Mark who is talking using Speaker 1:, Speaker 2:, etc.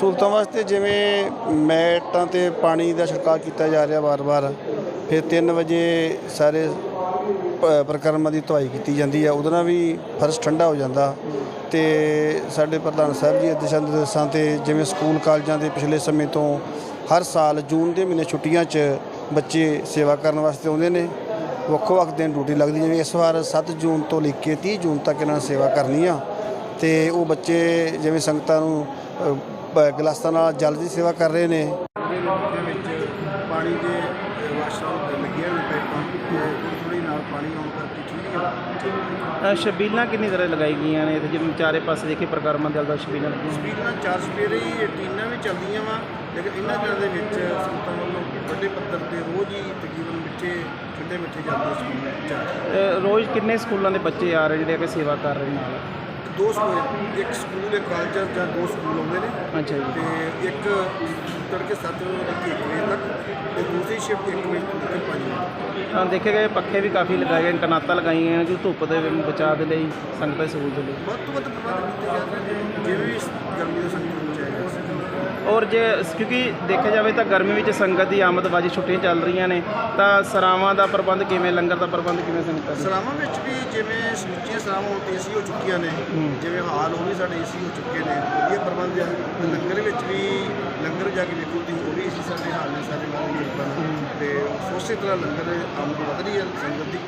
Speaker 1: ਸਹੂਲਤਾਂ ਵਾਸਤੇ ਜਿਵੇਂ ਮੈਟਾਂ ਤੇ ਪਾਣੀ ਦਾ ਛਿੜਕਾਅ ਕੀਤਾ ਜਾ ਰਿਹਾ ਵਾਰ-ਵਾਰ, ਫਿਰ 3 ਵਜੇ ਸਾਰੇ ਪ- ਪ੍ਰਕਰਮਾਂ ਦੀ ਧੁਆਈ ਕੀਤੀ ਜਾਂਦੀ ਆ, ਉਹਦੇ ਨਾਲ ਵੀ ਫਰਸ਼ ਠੰਡਾ ਹੋ ਜਾਂਦਾ। ਤੇ ਸਾਡੇ ਪ੍ਰਧਾਨ ਸਾਹਿਬ ਜੀ ਦਿਸ਼ਾ ਨਿਰਦੇਸ਼ਾਂ ਤੇ ਜਿਵੇਂ ਸਕੂਲ ਕਾਲਜਾਂ ਦੇ ਪਿਛਲੇ ਸਮੇਂ ਤੋਂ ਹਰ ਸਾਲ ਜੂਨ ਦੇ ਮਹੀਨੇ ਛੁੱਟੀਆਂ 'ਚ ਬੱਚੇ ਸੇਵਾ ਕਰਨ ਵਾਸਤੇ ਆਉਂਦੇ ਨੇ। ਵੱਖੋ ਵੱਖ ਦਿਨ ਡਿਊਟੀ ਲੱਗਦੀ ਜਿਵੇਂ ਇਸ ਵਾਰ 7 ਜੂਨ ਤੋਂ ਲੈ ਕੇ 30 ਜੂਨ ਤੱਕ ਇਹਨਾਂ ਨੇ ਸੇਵਾ ਕਰਨੀ ਆ। ਤੇ ਉਹ ਬੱਚੇ ਜਿਵੇਂ ਸੰਗਤਾਂ ਨੂੰ ਗਲਾਸਾਂ ਨਾਲ ਜਲ ਦੀ ਸੇਵਾ ਕਰ ਰਹੇ ਨੇ। ਦੇ ਵਿੱਚ ਪਾਣੀ ਦੇ ਵਾਸ਼ਾਂ ਲੱਗੀਆਂ ਨੇ ਪਾਈਪਾਂ ਥੋੜੀ ਥੋੜੀ ਨਾਲ ਪਾਣੀ ਆਉਣ ਕਰਕੇ ਠੀਕ ਹੈ।
Speaker 2: ਅ, ਛਬੀਲਾਂ ਕਿੰਨੀ ਤਰ੍ਹਾਂ ਲਗਾਈ ਗਈਆਂ ਨੇ? ਤੇ ਜਿਵੇਂ ਚਾਰੇ ਪਾਸੇ ਦੇਖੇ ਪ੍ਰਕਰਮਾਂ ਦੇ ਦਾ ਛਬੀਲਾਂ ਲੱਗੀਆਂ
Speaker 1: ਸਪੀਡਾਂ ਚਾਰ ਸਪੇਰੇ ਹੀ ਟੀਨਾਂ ਵੀ ਚੱਲਦੀਆਂ ਵਾ ਲੇਕਿਨ ਇਹਨਾਂ ਦਿਨਾਂ ਦੇ ਵਿੱਚ ਸੰਗਤਾਂ ਵੱਲੋਂ ਵੱਡੇ ਪੱਧਰ ਤੇ ਰੋਜ਼ ਹੀ ਤਕਰੀਬਨ ਵਿੱਚੇ ਠੰਡੇ ਮਿੱਠੇ ਜਾਂਦੇ ਸਕੂਲ
Speaker 2: ਅ, ਰੋਜ਼ ਕਿੰਨੇ ਸਕੂਲਾਂ ਦੇ ਬੱਚੇ ਆ ਰਹੇ ਜਿਹੜੇ ਕਿ ਸੇਵਾ ਕਰ ਰਹੇ ਨਾਲ
Speaker 1: ਦੋ ਸਕੂਲ ਇੱਕ ਸਕੂਲ ਇੱਕ ਕਾਲਜ ਜਾਂ ਦੋ ਸਕੂਲ ਆਉਂਦੇ ਨੇ।
Speaker 2: ਅੱਛਾ ਜੀ।
Speaker 1: ਤੇ ਇੱਕ ਤੜਕੇ 7 ਵਜੇ ਤੋਂ ਲੈ ਕੇ 1 ਵਜੇ ਤੱਕ ਤੇ ਦੂਸਰੀ ਸ਼ਿਫਟ 1 ਵਜੇ ਤੋਂ ਲੈ ਕੇ 5 ਵਜੇ ਤੱਕ।
Speaker 2: ਹਾਂ ਦੇਖੇ ਗਏ ਪੱਖੇ ਵੀ ਕਾਫੀ ਲਗਾਏ ਗਏ ਕਨਾਤਾਂ ਲਗਾਈਆਂ ਕਿ ਧੁੱਪ ਦੇ ਬਚਾਅ ਦੇ ਲਈ ਸੰਗਤਾਂ ਦੀ ਸਹੂਲਤ ਲਈ।
Speaker 1: ਵੱਧ ਤੋਂ ਵੱਧ ਪ੍ਰਬੰਧ ਕੀਤੇ ਜਾਂਦੇ ਨੇ ਜਿਵੇਂ ਵੀ ਗਰਮੀ ਦਾ ਸੰਕਟ ਨੂੰ ਚਾਹੀਦਾ
Speaker 2: ਔਰ ਜੇ ਕਿਉਂਕਿ ਦੇਖਿਆ ਜਾਵੇ ਤਾਂ ਗਰਮੀ ਵਿੱਚ ਸੰਗਤ ਦੀ ਆਮਦਵਾਜੀ ਛੁੱਟੀਆਂ ਚੱਲ ਰਹੀਆਂ ਨੇ ਤਾਂ ਸਰਾਵਾਂ ਦਾ ਪ੍ਰਬੰਧ ਕਿਵੇਂ ਲੰਗਰ ਦਾ ਪ੍ਰਬੰਧ ਕਿਵੇਂ ਸੰਗਤਾਂ ਦਾ
Speaker 1: ਸਰਾਵਾਂ ਵਿੱਚ ਵੀ ਜਿਵੇਂ ਸਮੁੱਚੀਆਂ ਸਰਾਵਾਂ ਹੁਣ ਏਸੀ ਹੋ ਚੁੱਕੀਆਂ ਨੇ ਜਿਵੇਂ ਹਾਲ ਉਹ ਵੀ ਸਾਡੇ ਏਸੀ ਹੋ ਚੁੱਕੇ ਨੇ ਵਧੀਆ ਪ੍ਰਬੰਧ ਆ। ਲੰਗਰ ਵਿੱਚ ਵੀ ਲੰਗਰ ਜਾ ਕੇ ਵੇਖੋ ਤੁਸੀਂ ਉਹ ਵੀ ਏਸੀ ਸਾਡੇ ਹਾਲ ਨੇ ਸਾਰੇ ਨਾਲ ਨਾਲ ਤੇ ਉਸੇ ਤਰ੍ਹਾਂ ਲੰਗਰ ਆਮਦ ਵਧ ਰਹੀ ਹੈ ਸੰਗਤ ਦੀ।